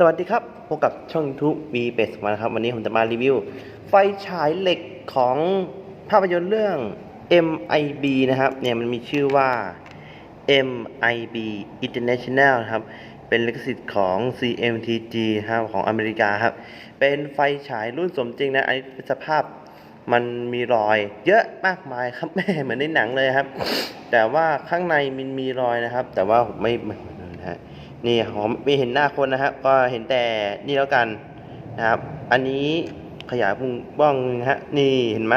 สวัสดีครับ พบกับช่อง YouTube V เป็ดมานะครับ วันนี้ผมจะมารีวิว ไฟฉายเหล็กของภาพยนตร์เรื่อง MIB นะครับ เนี่ยมันมีชื่อว่า MIB International นะครับ เป็นลิขสิทธิ์ของ CMTG ครับของอเมริกาครับ เป็นไฟฉายรุ่นสมจริงนะ อันนี้สภาพมันมีรอยเยอะมากมายครับแม่เหมือนในหนังเลยครับ แต่ว่าข้างในมันมีรอยนะครับ แต่ว่าผมไม่ไม่นะฮะ นี่ผมไม่เห็นหน้าคนนะครับ ก็เห็นแต่นี่แล้วกันนะครับ อันนี้ขยายพุงบ้องนะฮะนี่เห็นไหม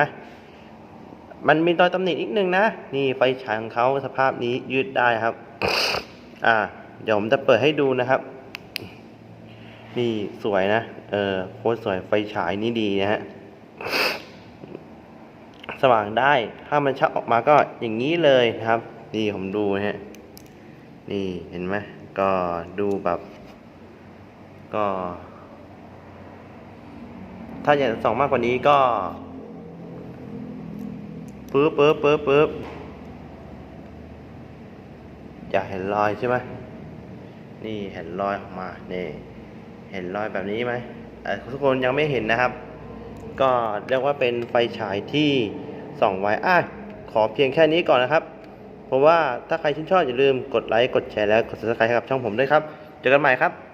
มันมีรอยตำหนินิดนึงนะ นี่ไฟฉายของเขาสภาพนี้ยืดได้ครับ อ่า เดี๋ยวผมจะเปิดให้ดูนะครับ นี่สวยนะ เออโคตรสวยไฟฉายนี่ดีนะฮะ สว่างได้ ถ้ามันชักออกมาก็อย่างนี้เลยครับ นี่ผมดูนะฮะ นี่เห็นไหม ก็ดูแบบก็ ถ้าอยากส่องมากกว่านี้ก็ปึ๊บปึ๊บปึ๊บปึ๊บอยากเห็นรอยใช่ไหมนี่เห็นรอยออกมาเนี่เห็นรอยแบบนี้ไหมเออทุกคนยังไม่เห็นนะครับ ก็เรียกว่าเป็นไฟฉายที่ส่องไว้อะขอเพียงแค่นี้ก่อนนะครับ เพราะว่าถ้าใครชื่นชอบอย่าลืมกดไลค์กดแชร์และกด subscribe ให้กับช่องผมด้วยครับ เจอกันใหม่ครับ